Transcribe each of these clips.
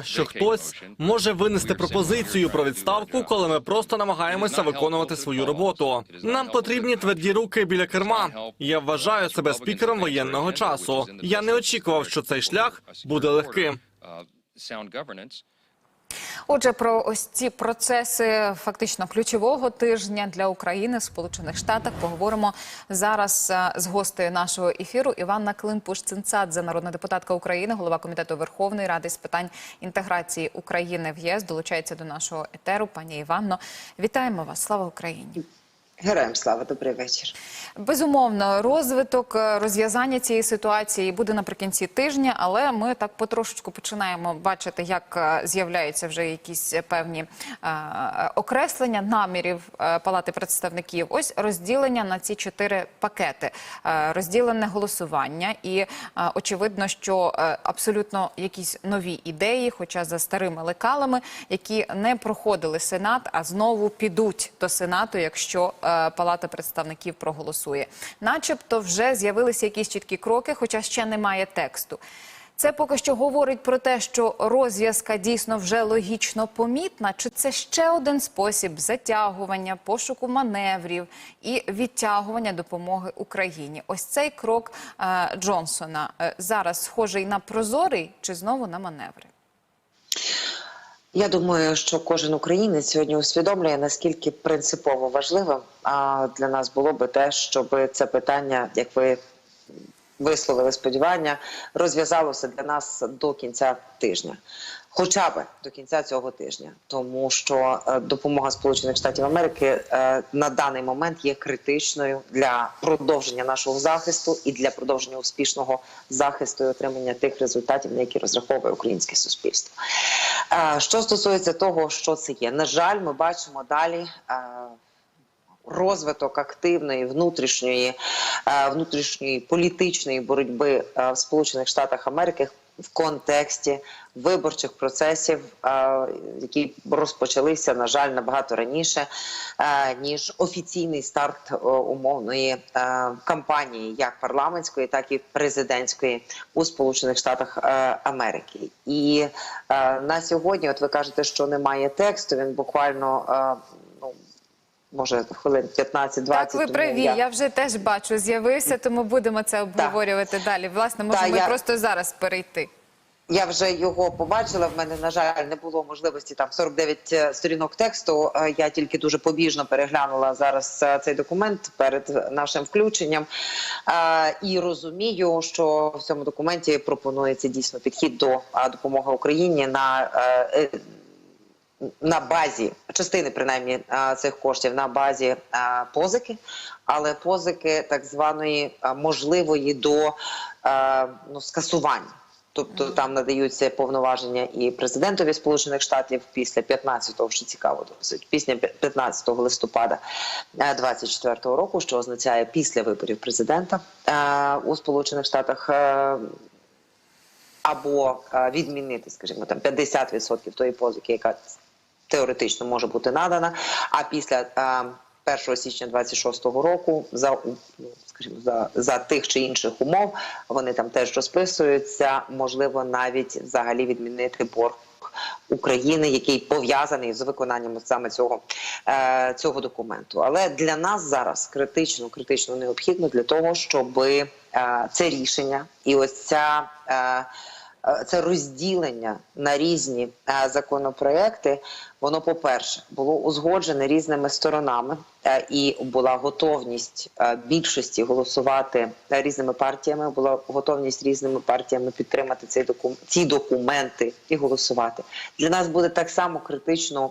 що хтось може винести пропозицію про відставку, коли ми просто намагаємося виконувати свою роботу. Нам потрібні тверді руки біля керма. Я вважаю себе спікером воєнного часу. Я не очікував, що цей шлях буде легким. Отже, про ось ці процеси фактично ключового тижня для України в Сполучених Штатах поговоримо зараз е, з гостею нашого ефіру. Іванна Климпуш-Цинцадзе, народна депутатка України, голова комітету Верховної Ради з питань інтеграції України в ЄС, долучається до нашого етеру. Пані Іванно, вітаємо вас! Слава Україні! Героям слава, добрий вечір. Безумовно, розвиток е, розв'язання цієї ситуації буде наприкінці тижня, але ми так потрошечку починаємо бачити, як е, з'являються вже якісь певні е, окреслення намірів е, Палати представників. Ось розділення на ці чотири пакети, е, розділене голосування, і е, очевидно, що е, абсолютно якісь нові ідеї, хоча за старими лекалами, які не проходили Сенат, а знову підуть до Сенату, якщо е, Палата представників проголосує. Начебто вже з'явилися якісь чіткі кроки, хоча ще немає тексту. Це поки що говорить про те, що розв'язка дійсно вже логічно помітна. Чи це ще один спосіб затягування, пошуку маневрів і відтягування допомоги Україні? Ось цей крок е, Джонсона е, зараз схожий на прозорий чи знову на маневри? Я думаю, що кожен українець сьогодні усвідомлює, наскільки принципово важливим для нас було би те, щоб це питання, як ви висловили сподівання, розв'язалося для нас до кінця тижня. Хоча б до кінця цього тижня, тому що е, допомога Сполучених Штатів Америки е, на даний момент є критичною для продовження нашого захисту і для продовження успішного захисту і отримання тих результатів, на які розраховує українське суспільство. Е, Що стосується того, що це є, на жаль, ми бачимо далі. Розвиток активної внутрішньої внутрішньої політичної боротьби в Сполучених Штатах Америки в контексті виборчих процесів, е, які розпочалися, на жаль, набагато раніше е, ніж офіційний старт е, умовної кампанії, як парламентської, так і президентської у Сполучених Штатах Америки. І на сьогодні, от ви кажете, що немає тексту. Він буквально. Може, хвилин 15-20. Так, ви праві. Я... вже теж бачу, з'явився, тому будемо це обговорювати далі. Власне, можемо ми я- просто зараз перейти. Я вже його побачила. В мене на жаль не було можливості там 49 сторінок тексту. Е, Я тільки дуже побіжно переглянула зараз е, цей документ перед нашим включенням Е, і розумію, що в цьому документі пропонується дійсно підхід до е, допомоги Україні на е, е, на базі частини принаймні е, цих коштів на базі е, позики, але позики так званої е, можливої до е, ну, скасування. Тобто там надаються повноваження і президентові Сполучених Штатів після 15-го, що цікаво досить, після 15 листопада 24-го року, що означає після виборів президента е, у Сполучених Штатах. е, або е, відмінити, скажімо, там 50% тої позики, яка теоретично може бути надана. А після е, 1 січня 26-го року за ну, скажімо, за, за тих чи інших умов вони там теж розписуються. Можливо, навіть взагалі відмінити борг. України, який пов'язаний з виконанням саме цього, е, цього документу, але для нас зараз критично, критично необхідно для того, щоб е, це рішення і ось ця е, це розділення на різні е, законопроекти. Воно, по-перше, було узгоджене різними сторонами, е, і була готовність е, більшості голосувати е, різними партіями. Була готовність різними партіями підтримати цей докум... ці документи і голосувати. Для нас буде так само критично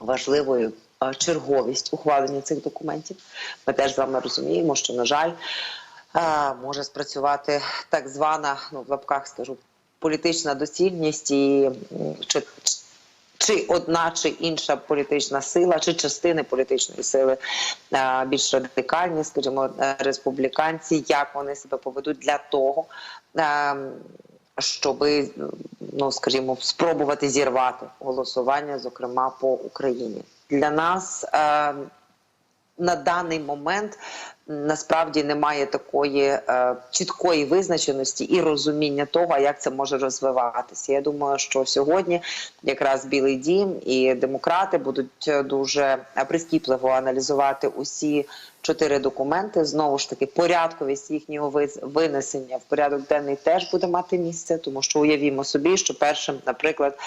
важливою е, черговість ухвалення цих документів. Ми теж з вами розуміємо, що на жаль е, може спрацювати так звана, ну в лапках скажу, політична доцільність і чи. Чи одна чи інша політична сила, чи частини політичної сили більш радикальні, скажімо, республіканці, як вони себе поведуть для того, е, щоби, ну скажімо, спробувати зірвати голосування, зокрема по Україні. Для нас е, на даний момент насправді немає такої е, чіткої визначеності і розуміння того, як це може розвиватися. Я думаю, що сьогодні якраз Білий Дім і демократи будуть е, дуже е, прискіпливо аналізувати усі чотири документи. Знову ж таки, порядковість їхнього винесення в порядок денний теж буде мати місце, тому що уявімо собі, що першим, наприклад.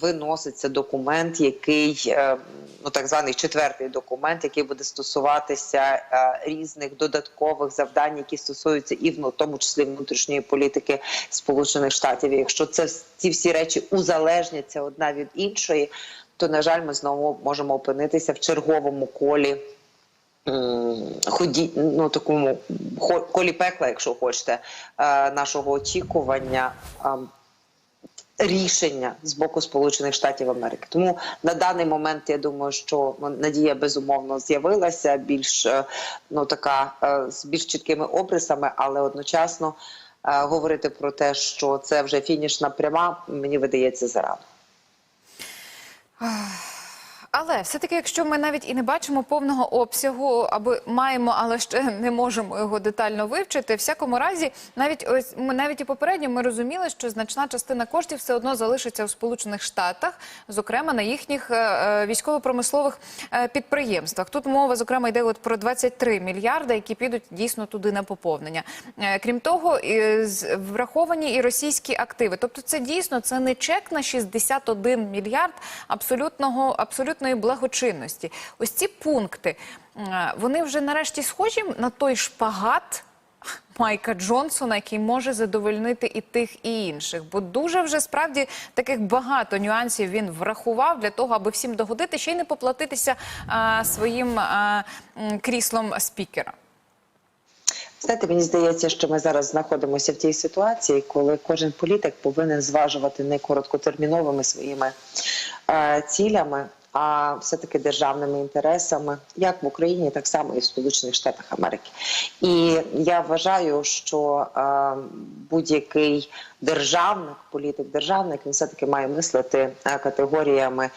Виноситься документ, який е, ну так званий четвертий документ, який буде стосуватися е, різних додаткових завдань, які стосуються і в тому числі внутрішньої політики Сполучених Штатів. Якщо це ці всі речі узалежняться одна від іншої, то на жаль, ми знову можемо опинитися в черговому колі. Ході, ну такому колі пекла, якщо хочете, е, нашого очікування рішення з боку Сполучених Штатів Америки. Тому на даний момент я думаю, що надія безумовно з'явилася більш е, ну така е, з більш чіткими обрисами, але одночасно е, говорити про те, що це вже фінішна пряма, мені видається зарано. Але все-таки, якщо ми навіть і не бачимо повного обсягу, або маємо, але ще не можемо його детально вивчити, всякому разі, навіть ось ми навіть і попередньо ми розуміли, що значна частина коштів все одно залишиться у Сполучених Штатах, зокрема на їхніх е, е, військово-промислових е, підприємствах. Тут мова, зокрема, йде от про 23 мільярди, які підуть дійсно туди на поповнення. Крім того, з- враховані і російські активи. Тобто, це дійсно це не чек на 61 мільярд абсолютного абсолютної благочинності. Ось ці пункти е, вони вже нарешті схожі на той шпагат. Майка Джонсона, який може задовольнити і тих, і інших, бо дуже вже справді таких багато нюансів він врахував для того, аби всім догодити, ще й не поплатитися своїм кріслом спікера. Знаєте, мені здається, що ми зараз знаходимося в тій ситуації, коли кожен політик повинен зважувати не короткотерміновими своїми е, цілями, а все-таки державними інтересами, як в Україні, так само і в Сполучених Штатах Америки. І я вважаю, що е, будь-який державник, політик, державник, він все-таки має мислити е, категоріями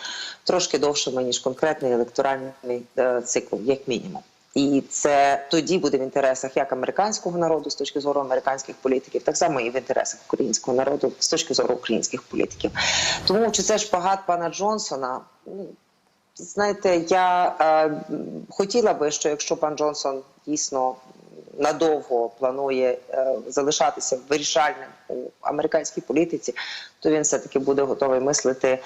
трошки довшими ніж конкретний електоральний е, цикл, як мінімум. І це тоді буде в інтересах як американського народу з точки зору американських політиків, так само і в інтересах українського народу з точки зору українських політиків. Тому чи це шпагат пана Джонсона? Знаєте, я е, хотіла би, що якщо пан Джонсон дійсно надовго планує е, залишатися вирішальним у американській політиці, то він все таки буде готовий мислити е,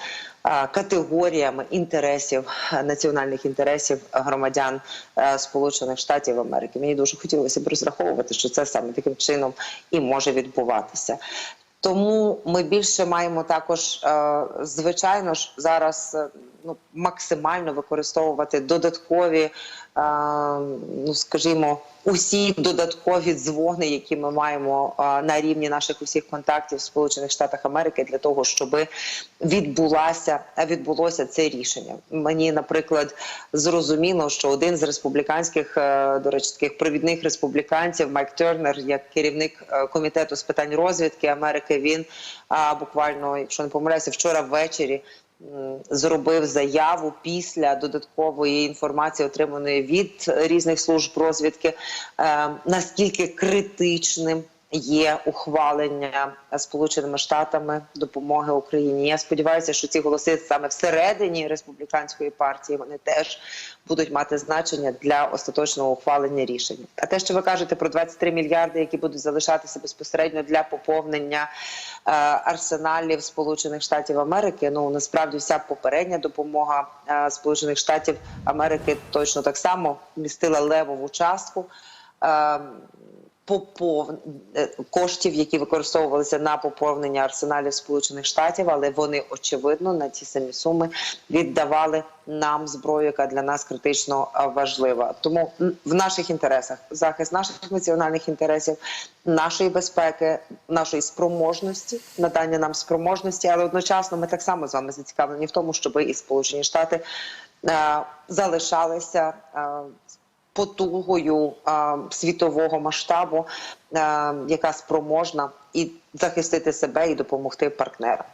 категоріями інтересів національних інтересів громадян е, Сполучених Штатів Америки. Мені дуже хотілося б розраховувати, що це саме таким чином і може відбуватися. Тому ми більше маємо також, е, звичайно ж, зараз е, ну, максимально використовувати додаткові, е, ну скажімо, усі додаткові дзвони, які ми маємо на рівні наших усіх контактів в Сполучених Штатах Америки, для того, щоб відбулася відбулося це рішення. Мені, наприклад, зрозуміло, що один з республіканських, е, до речі, таких провідних республіканців Майк Тернер, як керівник е, комітету з питань розвідки Америки, він буквально, якщо не помиляюся, вчора ввечері зробив заяву після додаткової інформації, отриманої від різних служб розвідки, е, наскільки критичним. Є ухвалення Сполученими Штатами допомоги Україні. Я сподіваюся, що ці голоси саме всередині республіканської партії вони теж будуть мати значення для остаточного ухвалення рішення. А те, що ви кажете про 23 мільярди, які будуть залишатися безпосередньо для поповнення е, арсеналів Сполучених Штатів Америки. Ну насправді вся попередня допомога е, Сполучених Штатів Америки точно так само містила левову частку. Е, попов... е, коштів, які використовувалися на поповнення арсеналів Сполучених Штатів, але вони очевидно на ті самі суми віддавали нам зброю, яка для нас критично важлива. Тому в наших інтересах захист наших національних інтересів, нашої безпеки, нашої спроможності, надання нам спроможності, але одночасно ми так само з вами зацікавлені в тому, щоб і Сполучені Штати е, залишалися. Потугою а, світового масштабу, а, яка спроможна і захистити себе і допомогти партнерам.